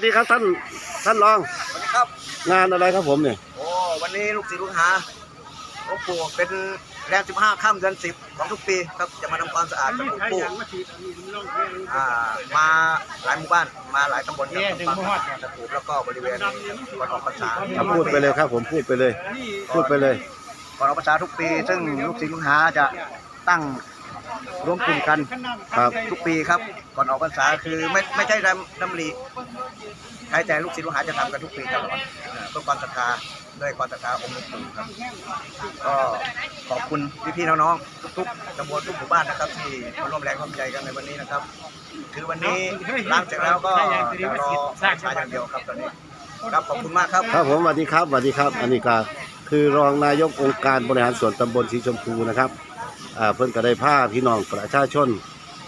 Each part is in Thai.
สดีครับท่านท่านรองสวัสดีครับ งานอะไรครับผมเนี่ยโอ้วันนี้ลูกศิษย์ลูกหาหลวงปู่เป็นแรม15ค่ำเดือน10ของทุกปีครับจะมาทำความสะอาดกับหลวงปู่อ่ามาหลายหมู่บ้านมาหลายตำบลครับทำความสะอาดตะปูแล้วก็บริเวณก่อนออกพรรษาครับพูดไปเลยครับผมพูดไปเลย พูดไปเลย ก่อนออกพรรษาทุกปี ซึ่งลูกศิษย์ลูกหาจะตั้ง รวมกลุ่มกันครับทุกปีครับ ก่อนออกพรรษาคือไม่ไม่ใช่ดำดำริใครแต่ลูกศิษย์ลูกหาจะทำกันทุกปีตลอดเอ่อเพื่อความศรัทธาด้วยความศรัทธาองค์หลวงปู่ครับ ก็ขอบคุณพี่ๆน้องๆทุกๆตำบลทุกหมู่บ้านนะครับ ที่มาร่วมแรงร่วมใจกันในวันนี้นะครับ คือวันนี้ล้างเสร็จแล้วก็จะรอใช้อย่างเดียวครับตอนนี้ครับขอบคุณมากครับครับผมสวัสดีครับสวัสดีครับอันนี้ก็คือรองนายกองค์การบริหารส่วนตำบลสีชมพูนะครับ อ่าเพิ่นก็ได้ผ้าพี่น้องประชาชน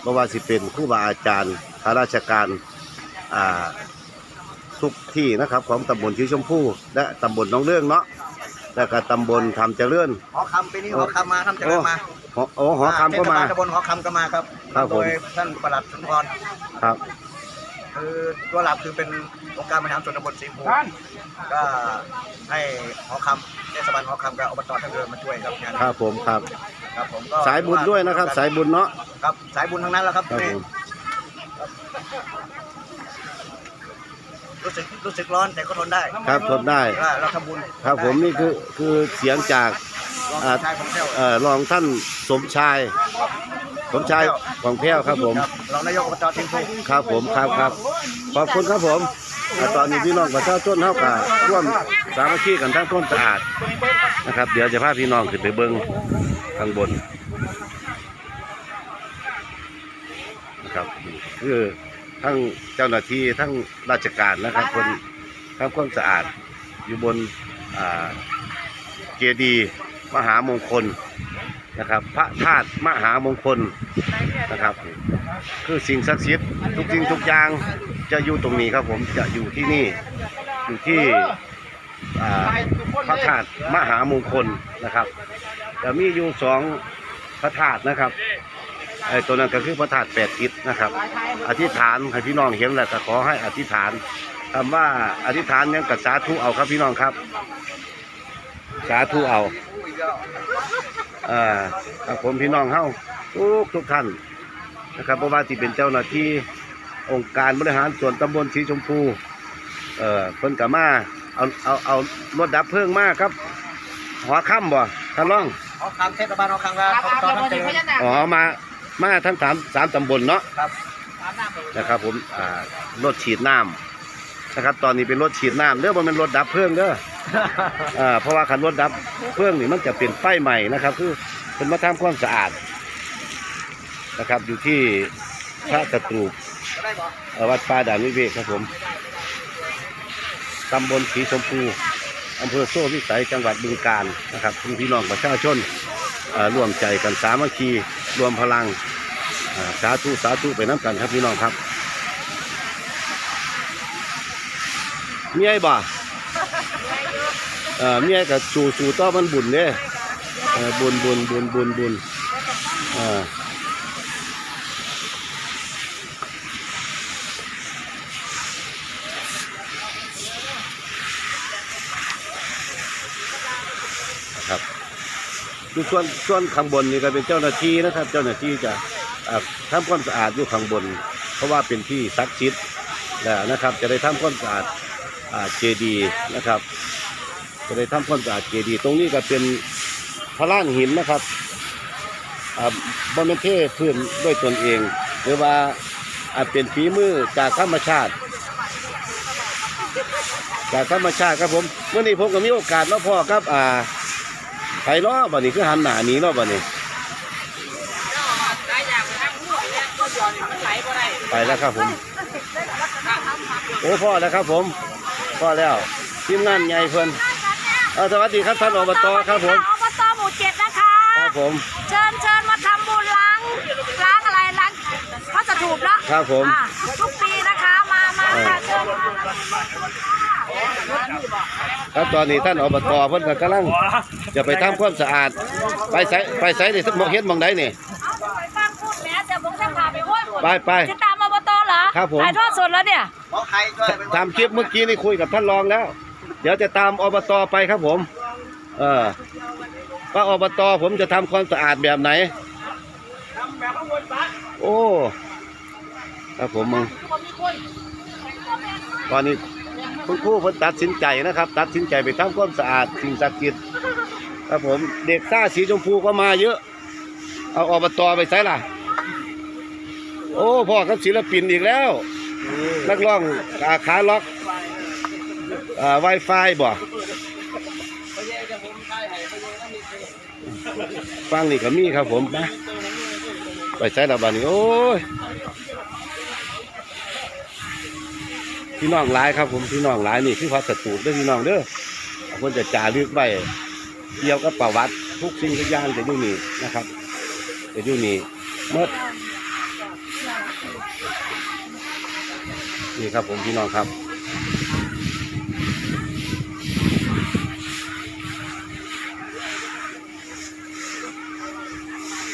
บ่ว่าสิเป็นครูบาอาจารย์ข้าราชการอ่าทุกที่นะครับของตำบลสีชมพูและตำบลหน้องเรื่องเนาะแล้วก็ตำบลทำเจริญ หอคำปีนี้หอคำมาทำเจริญมาหอโอ้หอคำก็มา เทศบลตำบลหอคำก็มาครับครับผม โดยท่านประหลัดสุนทรครับ คือตัวหลักคือเป็นองค์การบริหารส่วนตำบลสีภูก็ให้หอคำเทศบาลหอคำกับอบตท่านเดินมาช่วยครับงานครับผมครับ ครับผมก็สายบุญด้วยนะครับ สายบุญเนาะครับสายบุญทั้งนั้นแหละครับครับนี่ผม รู้สึกรู้สึกร้อนแต่ก็ทนได้ครับทนได้ ว่าเราทำบุญครับผมนี่คือคือเสียงจากรองอ่า ชายของเจ้าเอ่อรองท่านสมชาย สมชายของแพ้วครับผม ครับรองนายกอบตสีภูครับผมครับครับขอบคุณครับผมอ่าตอนนี้พี่น้องประชาชนเท่ากับร่วมสามัคคีกันทั้งต้นสะอาดนะครับ เดี๋ยวจะพาพี่น้องขึ้นไปเบิ้ง ข้างบนนะครับคือทั้งเจ้าหน้าที่ทั้งราชการนะครับคนทำความสะอาดอยู่บนเจดีย์มหามงคลนะครับ พระธาตุมหามงคลนะครับ คือสิ่งศักดิ์สิทธิ์ทุกสิ่งทุกอย่างจะอยู่ตรงนี้ครับผมจะอยู่ที่นี่อยู่ที่พระธาตุมหามงคลนะครับ จะมีอยู่สองพระธาตุนะครับไอ้ตัวนั้นก็คือพระธาตุแปดทิศนะครับ อธิษฐานให้พี่น้องเห็นแหละก็ขอให้อธิษฐานคำว่าอธิษฐานเนี่ยกับสาธุเอาครับพี่น้องครับ สาธุเอาอ่าครับผมพี่น้องเฮาทุกทุกท่านนะครับเพราะว่าที่เป็นเจ้าหน้าที่องค์การบริหารส่วนตำบลสีชมพูเอ่อเพิ่นกับมาเอาเอาเอารถดับเพลิงมากครับหอค่ำบ่ท่านร้อง หอคำเทศบาลหอคำกับอบตท่านเจริญอ๋อมา มาทั้งสามสามตำบลเนาะครับนะครับ ผมอ่ารถฉีดน้ำนะครับ ตอนนี้เป็นรถฉีดน้ำเด้อบ่แมันเป็นรถดับเพลิงเด้ออ่าเพราะว่าคันรถดับเพลิงนี่มันจะเป็นไฟใหม่นะครับ คือเป็นมาทำความสะอาดนะครับ อยู่ที่พระกระตูบเอ่อวัดป่าด่านวิเวกครับผมตำบลสีชมพู อำเภอโซ่วิสัยจังหวัดบึงกาฬนะครับพี่น้องประชาชนร่วมใจกันสามัคคีรวมพลังสาธุสาธุไปน้ำกันครับพี่น้องครับเมียบ่เอ่อเมียกับสู่สู่ต่อมันบุญเนี่ยบุญบุญบุญบุญบุญอ่อ ดูส่วนส่วนข้างบนนี่ก็เป็นเจ้าหน้าที่นะครับ เจ้าหน้าที่จะอ่าทำความสะอาดอยู่ข้างบน เพราะว่าเป็นที่ซักชิดแล้วนะครับ จะได้ทำความสะอาดเจดีย์นะครับ จะได้ทำความสะอาดเจดีย์ตรงนี้ก็เป็นพระล่านหินนะครับอ่าบนเป็นเทพื้นด้วยตนเอง หรือว่าอาจเป็นฝีมือจากธรรมชาติ จากธรรมชาติครับผมเมื่อนี้ผมก็มีโอกาสแล้วพ่อครับอ่า ไปเนาะบัดนี้คือหันหน้าหนี้เนาะบัดนี้ ไปแล้วครับผม โอ้พ่อแล้วครับผม พ่อแล้วทีมงานใหญ่เพิ่นเอาสวัสดีครับท่านอบตครับผม อบตหมู่เจ็ดนะคะ ครับผม เชิญเชิญมาทำบุญล้างล้างอะไรล้างพระสถูปเนาะครับผม อ่าทุกปีนะ คะมามาค่ะเชิญมาครับตอนนี้ท่านอบตเพิ่นก็กำลังจะไปทำความสะอาด ไปใส่ไปใส่นี่มองเห็นมองใดนี่เอาไปฟังพูดแหม่แต่ผมจะพาไปห้วยหมดไปไปจะตามอบตเหรอครับผมถ่ายทอดสดแล้วเนี่ยหมอไทยด้วยเป็นตามคลิปเมื่อกี้นี่คุยกับท่านรองแล้ว เดี๋ยวจะตามอบตไปครับผม เออว่าอบตผมจะทำความสะอาดแบบไหนโอ้ครับผมมึง ตอนนี้คุณครูเพิ่นตัดสินใจนะครับ ตัดสินใจไปทำความสะอาดสิ่งศักดิ์สิทธิ์ครับผมเด็กซ่าสีชมพูก็มาเยอะ เอาอบตไปใส่ล่ะ โอ้พ่อครับศิลปินอีกแล้วนักร้องอาขาล็อกอ่า Wi-Fi บ่ฟังนี่ก็มีครับผมนะไปใช้ระบาดนี่โอ้ย พี่น้องหลายครับ ผมพี่น้องหลายนี่คือพระสตูดเด้อพี่น้องเด้อคนจะจ่ารึกไว้เกี่ยวกับประวัติทุกสิ่งทุกอย่างจะอยู่นี่นะครับจะอยู่นี่เมื่อนี่ครับผมพี่น้องครับ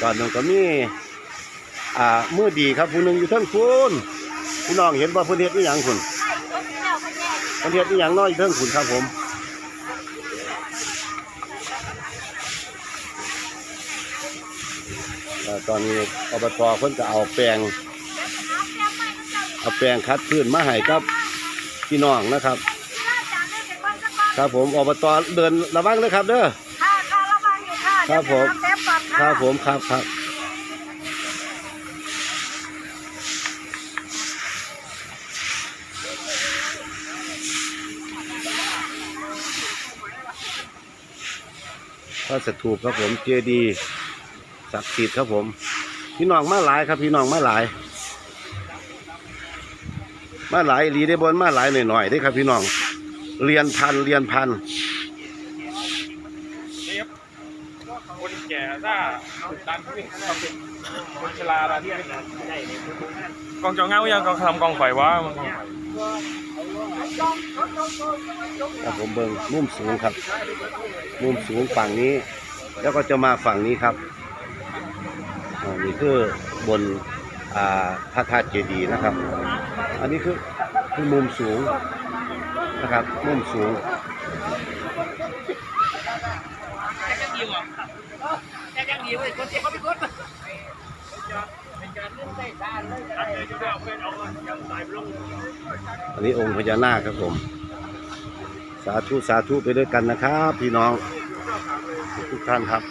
ตอนนึงก็มีอ่ามือดีครับผู้หนึ่งอยู่ทั้งคุณพี่น้องเห็นว่าเพื้นเฮ็ดนี่ยังคุณ เพื้นเฮ็ดนี่ยังน้อยอยู่เทั้งคุณครับผมเอ่อตอนนี้อบตเพิ่นจะเอาแปลงเอาแปลงคัดพื้นมาให้กับพี่น้องนะครับ ครับผมอบตเดินระวังเลยครับเด้อค่ะค่ะระวังอยู่ค่ะครับผมเดี๋ยวไปทำเซฟก่อนคค่ะรับผมครับครับ พระสถูปครับผมเจดีศักดิ์สิทธิ์ครับผม พี่น้องมาหลายครับ พี่น้องมาหลาย มาหลายอีได้บนมาหลายหน่อยๆได้ครับ พี่น้องเรียนพันเรียนพันคนแก่ถ้าดันวิ่งคนชราดันกองจอเงายังกองทำกองไฟวะมันกองไฟ ครับผมเบิงมุมสูงครับ มุมสูงฝั่งนี้ แล้วก็จะมาฝั่งนี้ครับนี่คือบนพระธาตุเจดีย์นะครับ อันนี้คือคือมุมสูงนะครับ มุมสูง อันนี้องค์พญานาคครับผม สาธุสาธุไปด้วยกันนะครับ พี่น้องทุกท่านครับ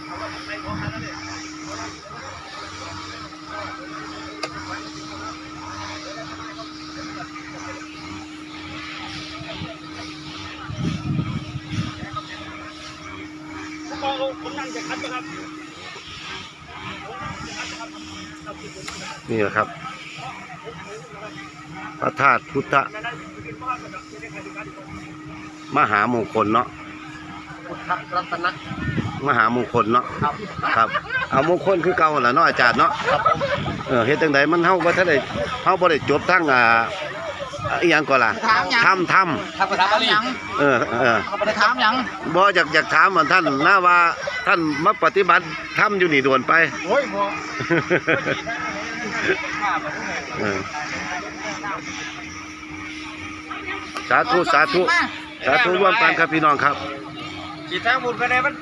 นี่ แหละครับ พระธาตุพุทธมหามงคลเนาะพุทธรัตนะมหามงคลเนาะครับครับเอามงคลคือเก่าแหละเนาะอาจารย์เนาะครับผมเออเฮ็ดจังไดมันเฮาบ่ทันได้เฮาบ่ได้จบทั้งอ่าอีหยังก่อนล่ะถ้ำถ้ทำกระถางยังำเออเออเขาไปถามยังบ่อยากอยากถามว่าท่านนะว่า ท่านมาปฏิบัติถ้ำอยู่นี่โดวนไป โอ้ยโมเออสาธุสาธุสาธุร่วมกันครับพี่น้องครับ ขีดทางบุญก็ได้มัน